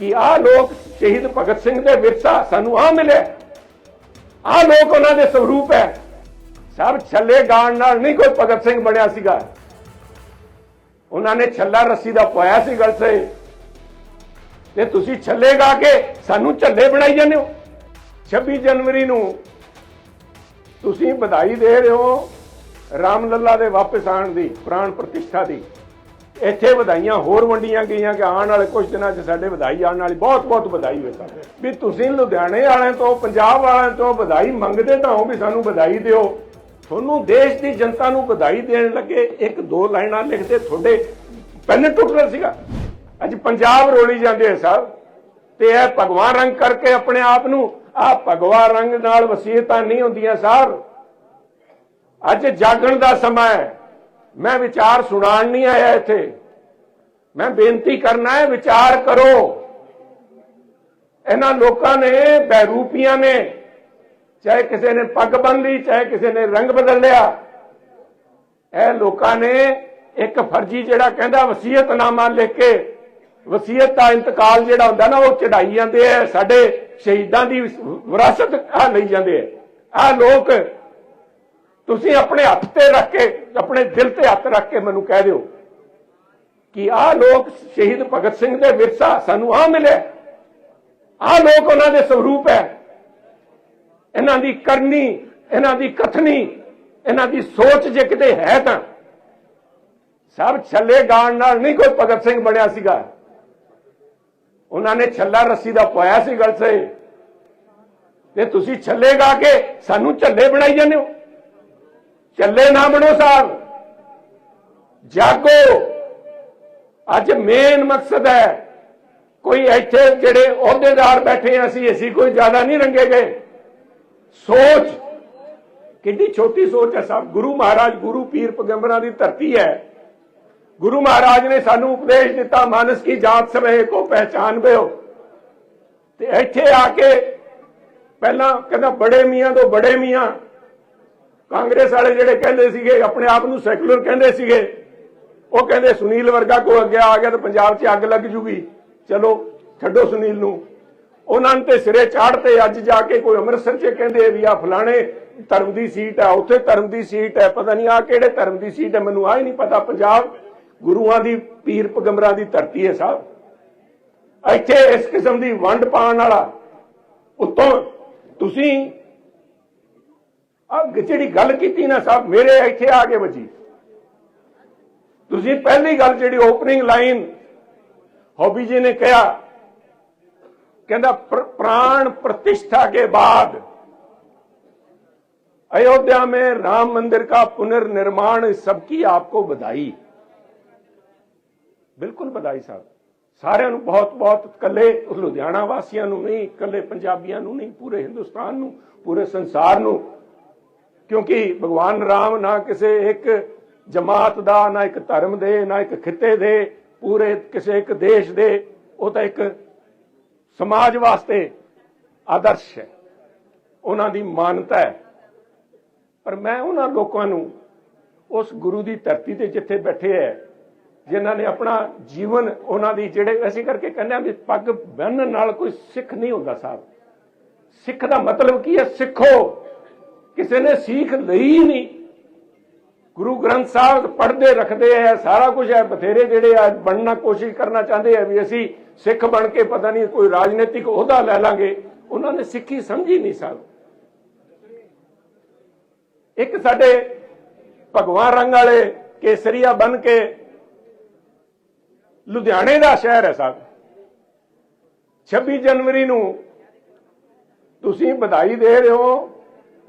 ਕਿ ਆਹ ਲੋਕ ਸ਼ਹੀਦ ਭਗਤ ਸਿੰਘ ਦੇ ਵਿਰਸਾ ਸਾਨੂੰ ਆ ਮਿਲਿਆ ਆਹ ਲੋਕ ਉਹਨਾਂ ਦੇ ਸਰੂਪ ਹੈ। ਸਭ ਛੱਲੇ ਗਾਣ ਨਾਲ ਨਹੀਂ ਕੋਈ ਭਗਤ ਸਿੰਘ ਬਣਿਆ ਸੀਗਾ। ਉਹਨਾਂ ਨੇ ਛੱਲਾ ਰੱਸੀ ਦਾ ਪਾਇਆ ਸੀ ਗਲ ਸੇ। ਤੇ ਤੁਸੀਂ ਛੱਲੇ ਗਾ ਕੇ ਸਾਨੂੰ ਝੱਲੇ ਬਣਾਈ ਜਾਂਦੇ ਹੋ। 26 ਜਨਵਰੀ ਨੂੰ ਤੁਸੀਂ ਵਧਾਈ ਦੇ ਰਹੇ ਹੋ ਰਾਮ ਲੱਲਾ ਦੇ ਵਾਪਸ ਆਉਣ ਦੀ ਪ੍ਰਾਣ ਪ੍ਰਤਿਸ਼ਠਾ ਦੀ। ਇੱਥੇ ਵਧਾਈਆਂ ਹੋਰ ਵੰਡੀਆਂ ਗਈਆਂ ਕਿ ਆਉਣ ਵਾਲੇ ਕੁਝ ਦਿਨਾਂ 'ਚ ਸਾਡੇ ਵਧਾਈ ਆਉਣ ਵਾਲੀ ਬਹੁਤ ਬਹੁਤ ਵਧਾਈ ਹੋਵੇ ਵੀ ਤੁਸੀਂ ਲੁਧਿਆਣੇ ਵਾਲਿਆਂ ਤੋਂ, ਪੰਜਾਬ ਵਾਲਿਆਂ ਤੋਂ ਵਧਾਈ ਮੰਗਦੇ ਤਾਂ ਹੋ ਵੀ ਸਾਨੂੰ ਵਧਾਈ ਦਿਓ। ਤੁਹਾਨੂੰ ਦੇਸ਼ ਦੀ ਜਨਤਾ ਨੂੰ ਵਧਾਈ ਦੇਣ ਲੱਗੇ ਇੱਕ ਦੋ ਲਾਈਨਾਂ ਲਿਖਦੇ ਤੁਹਾਡੇ ਪੈਨ ਟੁੱਟਣਾ ਸੀਗਾ। ਅੱਜ ਪੰਜਾਬ ਰੋਲੀ ਜਾਂਦੇ ਹੈ ਸਾਹਿਬ ਤੇ ਇਹ ਭਗਵਾਨ ਰੰਗ ਕਰਕੇ ਆਪਣੇ ਆਪ ਨੂੰ, ਆ ਭਗਵਾਨ ਰੰਗ ਨਾਲ ਵਸੀਅਤਾਂ ਨਹੀਂ ਹੁੰਦੀਆਂ ਸਾਹਿਬ ਅੱਜ ਜਾਗਣ ਦਾ ਸਮਾਂ ਹੈ। ਮੈਂ ਵਿਚਾਰ ਸੁਣਾਉਣ ਨਹੀਂ ਆਇਆ ਇੱਥੇ। ਮੈਂ ਬੇਨਤੀ ਕਰਨਾ ਹੈ, ਵਿਚਾਰ ਕਰੋ। ਇਹਨਾਂ ਲੋਕਾਂ ਨੇ ਬਹਿਰੂਪੀਆਂ ਨੇ, ਚਾਹੇ ਕਿਸੇ ਨੇ ਪੱਗ ਬੰਨ ਲਈ, ਚਾਹੇ ਕਿਸੇ ਨੇ ਰੰਗ ਬਦਲ ਲਿਆ, ਇਹ ਲੋਕਾਂ ਨੇ ਇੱਕ ਫਰਜ਼ੀ ਜਿਹੜਾ ਕਹਿੰਦਾ ਵਸੀਅਤਨਾਮਾ ਲਿਖ ਕੇ, ਵਸੀਅਤ ਦਾ ਇੰਤਕਾਲ ਜਿਹੜਾ ਹੁੰਦਾ ਨਾ, ਉਹ ਚੜਾਈ ਜਾਂਦੇ ਆ, ਸਾਡੇ ਸ਼ਹੀਦਾਂ ਦੀ ਵਿਰਾਸਤ ਆ ਲਈ ਜਾਂਦੇ ਆ। ਆ ਲੋਕ ਤੁਸੀਂ ਆਪਣੇ ਹੱਥ ਤੇ ਰੱਖ ਕੇ, ਆਪਣੇ ਦਿਲ ਤੇ ਹੱਥ ਰੱਖ ਕੇ ਮੈਨੂੰ ਕਹਿ ਦਿਓ ਕਿ ਆਹ ਲੋਕ ਸ਼ਹੀਦ ਭਗਤ ਸਿੰਘ ਦੇ ਵਿਰਸਾ ਸਾਨੂੰ ਆ ਮਿਲਿਆ ਆਹ ਲੋਕ ਉਹਨਾਂ ਦੇ ਸਰੂਪ ਹੈ। ਇਹਨਾਂ ਦੀ ਕਰਨੀ, ਇਹਨਾਂ ਦੀ ਕਥਨੀ, ਇਹਨਾਂ ਦੀ ਸੋਚ ਜੇ ਕਿਤੇ ਹੈ ਤਾਂ। ਸਭ ਛੱਲੇ ਗਾਣ ਨਾਲ ਨਹੀਂ ਕੋਈ ਭਗਤ ਸਿੰਘ ਬਣਿਆ ਸੀਗਾ। ਉਹਨਾਂ ਨੇ ਛੱਲਾ ਰੱਸੀ ਦਾ ਪਾਇਆ ਸੀ ਗਲ ਸੇ ਤੇ ਤੁਸੀਂ ਛੱਲੇ ਗਾ ਕੇ ਸਾਨੂੰ ਝੱਲੇ ਬਣਾਈ ਜਾਂਦੇ ਹੋ। ਚੱਲੇ ਨਾ ਬਣੋ ਸਾਹਿਬ ਜਾਗੋ। ਅੱਜ ਮੇਨ ਮਕਸਦ ਹੈ, ਕੋਈ ਇੱਥੇ ਜਿਹੜੇ ਅਹੁਦੇਦਾਰ ਬੈਠੇ ਆ, ਅਸੀਂ ਅਸੀਂ ਕੋਈ ਜ਼ਿਆਦਾ ਨਹੀਂ ਰੰਗੇ ਗਏ। ਸੋਚ, ਕਿੰਨੀ ਛੋਟੀ ਸੋਚ ਹੈ ਸਾਹਿਬ ਗੁਰੂ ਮਹਾਰਾਜ, ਗੁਰੂ ਪੀਰ ਪੈਗੰਬਰਾਂ ਦੀ ਧਰਤੀ ਹੈ। ਗੁਰੂ ਮਹਾਰਾਜ ਨੇ ਸਾਨੂੰ ਉਪਦੇਸ਼ ਦਿੱਤਾ, ਮਾਨਸ ਕੀ ਜਾਤ ਸਵੇ ਕੋ ਪਹਿਚਾਨਬਿਓ ਤੇ ਇੱਥੇ ਆ ਕੇ ਪਹਿਲਾਂ ਕਹਿੰਦਾ, ਬੜੇ ਮੀਆਂ ਤੋਂ ਬੜੇ ਮੀਆਂ ਕਾਂਗਰਸ ਵਾਲੇ ਜਿਹੜੇ ਕਹਿੰਦੇ ਸੀਗੇ, ਆਪਣੇ ਆਪ ਨੂੰ ਸੈਕੂਲਰ ਕਹਿੰਦੇ ਸੀਗੇ, ਉਹ ਕਹਿੰਦੇ ਸੁਨੀਲ ਵਰਗਾ ਕੋ ਅੱਗੇ ਆ ਗਿਆ ਤਾਂ ਪੰਜਾਬ 'ਚ ਅੱਗ ਲੱਗ ਜੂਗੀ। ਚਲੋ, ਛੱਡੋ ਸੁਨੀਲ ਨੂੰ। ਉਹਨਾਂ ਨੇ ਤੇ ਸਿਰੇ ਚਾੜਤੇ ਅੱਜ ਜਾ ਕੇ ਕੋਈ ਅੰਮ੍ਰਿਤਸਰ 'ਚ ਕਹਿੰਦੇ ਵੀ ਆ ਫਲਾਣੇ ਧਰਮ ਦੀ ਸੀਟ ਹੈ, ਉੱਥੇ ਧਰਮ ਦੀ ਸੀਟ ਹੈ, ਪਤਾ ਨਹੀਂ ਆ ਕਿਹੜੇ ਧਰਮ ਦੀ ਸੀਟ ਹੈ, ਮੈਨੂੰ ਆ ਹੀ ਨਹੀਂ ਪਤਾ। ਪੰਜਾਬ ਗੁਰੂਆਂ ਦੀ, ਪੀਰ ਪੈਗੰਬਰਾਂ ਦੀ ਧਰਤੀ ਹੈ ਸਾਹਿਬ ਇੱਥੇ ਇਸ ਕਿਸਮ ਦੀ ਵੰਡ ਪਾਉਣ ਵਾਲਾ, ਉਤੋਂ ਤੁਸੀਂ ਆ ਜਿਹੜੀ ਗੱਲ ਕੀਤੀ ਨਾ ਸਾਹਿਬ ਮੇਰੇ ਇੱਥੇ ਆ ਕੇ ਵੱਜੀ ਤੁਸੀਂ ਪਹਿਲੀ ਗੱਲ ਜਿਹੜੀ ਓਪਨਿੰਗ ਲਾਈਨ ਹੌਬੀ ਜੀ ਨੇ ਕਿਹਾ ਕਹਿੰਦਾ ਪ੍ਰ- प्राण प्रतिष्ठा के बाद अयोध्या में राम मंदिर का पुनर्निर्माण इस सबकी आपको बधाई ਬਿਲਕੁਲ ਬਧਾਈ ਸਾਹਿਬ ਸਾਰਿਆਂ ਨੂੰ ਬਹੁਤ ਬਹੁਤ ਕੱਲੇ ਲੁਧਿਆਣਾ ਵਾਸੀਆਂ ਨੂੰ ਨਹੀਂ ਕੱਲੇ ਪੰਜਾਬੀਆਂ ਨੂੰ ਨਹੀਂ ਪੂਰੇ ਹਿੰਦੁਸਤਾਨ ਨੂੰ ਪੂਰੇ ਸੰਸਾਰ ਨੂੰ ਕਿਉਂਕਿ ਭਗਵਾਨ ਰਾਮ ਨਾ ਕਿਸੇ ਇੱਕ ਜਮਾਤ ਦਾ, ਨਾ ਇੱਕ ਧਰਮ ਦੇ, ਨਾ ਇੱਕ ਖਿੱਤੇ ਦੇ, ਪੂਰੇ ਕਿਸੇ ਇੱਕ ਦੇਸ਼ ਦੇ, ਉਹ ਤਾਂ ਇੱਕ ਸਮਾਜ ਵਾਸਤੇ ਆਦਰਸ਼ ਹੈ। ਉਹਨਾਂ ਦੀ ਮਾਨਤਾ ਹੈ। ਪਰ ਮੈਂ ਉਹਨਾਂ ਲੋਕਾਂ ਨੂੰ ਉਸ ਗੁਰੂ ਦੀ ਧਰਤੀ ਤੇ ਜਿੱਥੇ ਬੈਠੇ ਹੈ, ਜਿਨ੍ਹਾਂ ਨੇ ਆਪਣਾ ਜੀਵਨ ਉਹਨਾਂ ਦੀ ਜਿਹੜੇ ਅਸੀਂ ਕਰਕੇ ਕਹਿੰਦੇ ਆ ਵੀ ਪੱਗ ਬੰਨਣ ਨਾਲ ਕੋਈ ਸਿੱਖ ਨਹੀਂ ਹੁੰਦਾ ਸਾਹਿਬ। ਸਿੱਖ ਦਾ ਮਤਲਬ ਕੀ ਹੈ? ਸਿੱਖੋ। ਕਿਸੇ ਨੇ ਸਿੱਖ ਲਈ ਨਹੀਂ। ਗੁਰੂ ਗ੍ਰੰਥ ਸਾਹਿਬ ਪੜ੍ਹਦੇ ਰੱਖਦੇ ਆ ਸਾਰਾ ਕੁਝ ਹੈ ਬਥੇਰੇ ਜਿਹੜੇ ਆ ਬਣਨਾ ਕੋਸ਼ਿਸ਼ ਕਰਨਾ ਚਾਹੁੰਦੇ ਆ ਵੀ ਅਸੀਂ ਸਿੱਖ ਬਣ ਕੇ ਪਤਾ ਨਹੀਂ ਕੋਈ ਰਾਜਨੀਤਿਕ ਅਹੁਦਾ ਲੈ ਲਾਂਗੇ। ਉਹਨਾਂ ਨੇ ਸਿੱਖੀ ਸਮਝੀ ਨਹੀਂ ਸਾਹਿਬ ਇੱਕ ਸਾਡੇ ਭਗਵਾਨ ਰੰਗ ਵਾਲੇ ਕੇਸਰੀਆ ਬਣ ਕੇ ਲੁਧਿਆਣੇ ਦਾ ਸ਼ਹਿਰ ਹੈ ਸਾਹਿਬ 26 ਜਨਵਰੀ ਨੂੰ ਤੁਸੀਂ ਵਧਾਈ ਦੇ ਰਹੇ ਹੋ।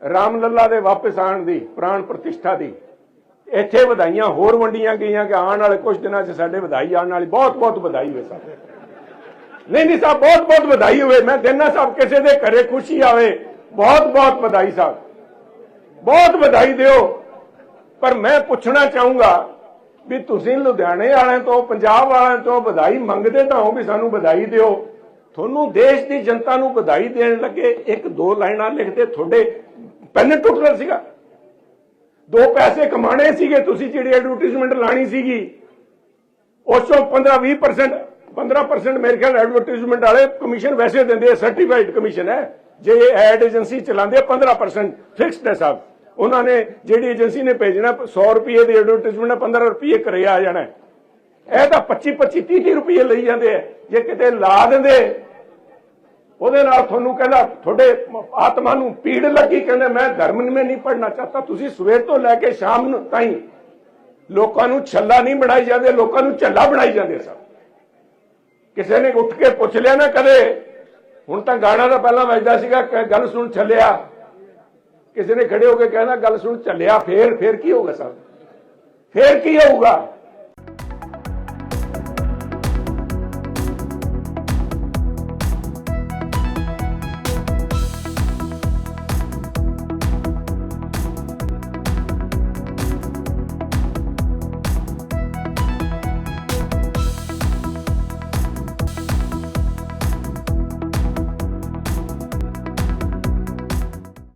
ਰਾਮ ਲੱਲਾ ਦੇ ਵਾਪਸ ਆਉਣ ਦੀ, ਪ੍ਰਾਣ ਪ੍ਰਤਿਸ਼ਠਾ ਦੀ। ਇੱਥੇ ਵਧਾਈਆਂ ਹੋਰ ਵੰਡੀਆਂ ਗਈਆਂ ਕਿ ਆਉਣ ਵਾਲੇ ਕੁਝ ਦਿਨਾਂ 'ਚ ਸਾਡੇ ਵਧਾਈ ਆਉਣ ਵਾਲੀ ਬਹੁਤ ਬਹੁਤ ਵਧਾਈ ਹੋਵੇ ਸਾਹਿਬ ਨਹੀਂ ਨਹੀਂ ਸਾਹਿਬ ਬਹੁਤ ਬਹੁਤ ਵਧਾਈ ਹੋਵੇ। ਮੈਂ ਦੇਣਾ ਸਾਹਿਬ ਕਿਸੇ ਦੇ ਘਰੇ ਖੁਸ਼ੀ ਆਵੇ। ਬਹੁਤ ਬਹੁਤ ਵਧਾਈ ਸਾਹਿਬ ਬਹੁਤ ਵਧਾਈ ਦਿਓ। ਪਰ ਮੈਂ ਪੁੱਛਣਾ ਚਾਹੂੰਗਾ ਵੀ ਤੁਸੀਂ ਲੁਧਿਆਣੇ ਵਾਲਿਆਂ ਤੋਂ, ਪੰਜਾਬ ਵਾਲਿਆਂ ਤੋਂ ਵਧਾਈ ਮੰਗਦੇ ਤਾਂ ਹੋ ਵੀ ਸਾਨੂੰ ਵਧਾਈ ਦਿਓ। ਤੁਹਾਨੂੰ ਦੇਸ਼ ਦੀ ਜਨਤਾ ਨੂੰ ਵਧਾਈ ਦੇਣ ਲੱਗੇ ਇੱਕ ਦੋ ਲਾਈਨਾਂ ਲਿਖਦੇ ਤੁਹਾਡੇ ਪੈਨ ਟੁੱਟਣਾ ਸੀਗਾ। ਦੋ ਪੈਸੇ ਕਮਾਣੇ ਸੀਗੇ, ਤੁਸੀਂ ਜਿਹੜੀ ਐਡਵਰਟਾਈਜ਼ਮੈਂਟ ਲਾਣੀ ਸੀਗੀ, ਉਸ ਤੋਂ 15 20% 15% ਮੇਰੇ ਖਿਆਲ ਐਡਵਰਟਾਈਜ਼ਮੈਂਟ ਵਾਲੇ ਕਮਿਸ਼ਨ ਵੈਸੇ ਦਿੰਦੇ ਆ ਸਰਟੀਫਾਈਡ ਕਮਿਸ਼ਨ ਹੈ। ਜੇ ਐਡ ਏਜੰਸੀ ਚਲਾਉਂਦੇ ਆ 15% ਫਿਕਸਡ ਹੈ ਸਾਹਿਬ ਉਹਨਾਂ ਨੇ ਜਿਹੜੀ ਏਜੰਸੀ ਨੇ ਭੇਜਣਾ 100 ਰੁਪਏ ਦੀ ਐਡਵਰਟਾਈਜ਼ਮੈਂਟ 15 ਰੁਪਏ ਕਰਿਆ ਆ ਜਾਣਾ ਇਹ ਤਾਂ 25 25 30 30 ਰੁਪਏ ਲਈ ਜਾਂਦੇ ਆ। ਜੇ ਕਿਤੇ ਲਾ ਦਿੰਦੇ ਉਹਦੇ ਨਾਲ ਤੁਹਾਨੂੰ ਕਹਿੰਦਾ, ਤੁਹਾਡੇ ਆਤਮਾ ਨੂੰ ਪੀੜ ਲੱਗੀ, ਕਹਿੰਦੇ, ਮੈਂ ਧਰਮ में ਨਹੀਂ ਪੜਨਾ ਚਾਹਤਾ, ਤੁਸੀਂ ਸਵੇਰ ਤੋਂ ਲੈ ਕੇ ਸ਼ਾਮ ਨੂੰ ਤਾਈਂ ਲੋਕਾਂ ਨੂੰ ਛੱਲਾ ਨਹੀਂ ਬਣਾਈ ਜਾਂਦੇ, ਲੋਕਾਂ ਨੂੰ ਝੱਲਾ ਬਣਾਈ ਜਾਂਦੇ ਸਭ ਕਿਸੇ ਨੇ ਉੱਠ ਕੇ ਪੁੱਛ ਲਿਆ ਨਾ ਕਦੇ, ਹੁਣ ਤਾਂ ਗਾਣਾ ਤਾਂ ਪਹਿਲਾਂ ਵੱਜਦਾ ਸੀਗਾ ਗੱਲ ਸੁਣ ਛੱਲਿਆ ਕਿਸੇ ਨੇ ਖੜੇ ਹੋ ਕੇ ਕਹਿਣਾ, ਗੱਲ ਸੁਣ ਝੱਲਿਆ, ਫੇਰ ਫੇਰ ਕੀ ਹੋਊਗਾ ਸਰ? ਫੇਰ ਕੀ ਹੋਊਗਾ?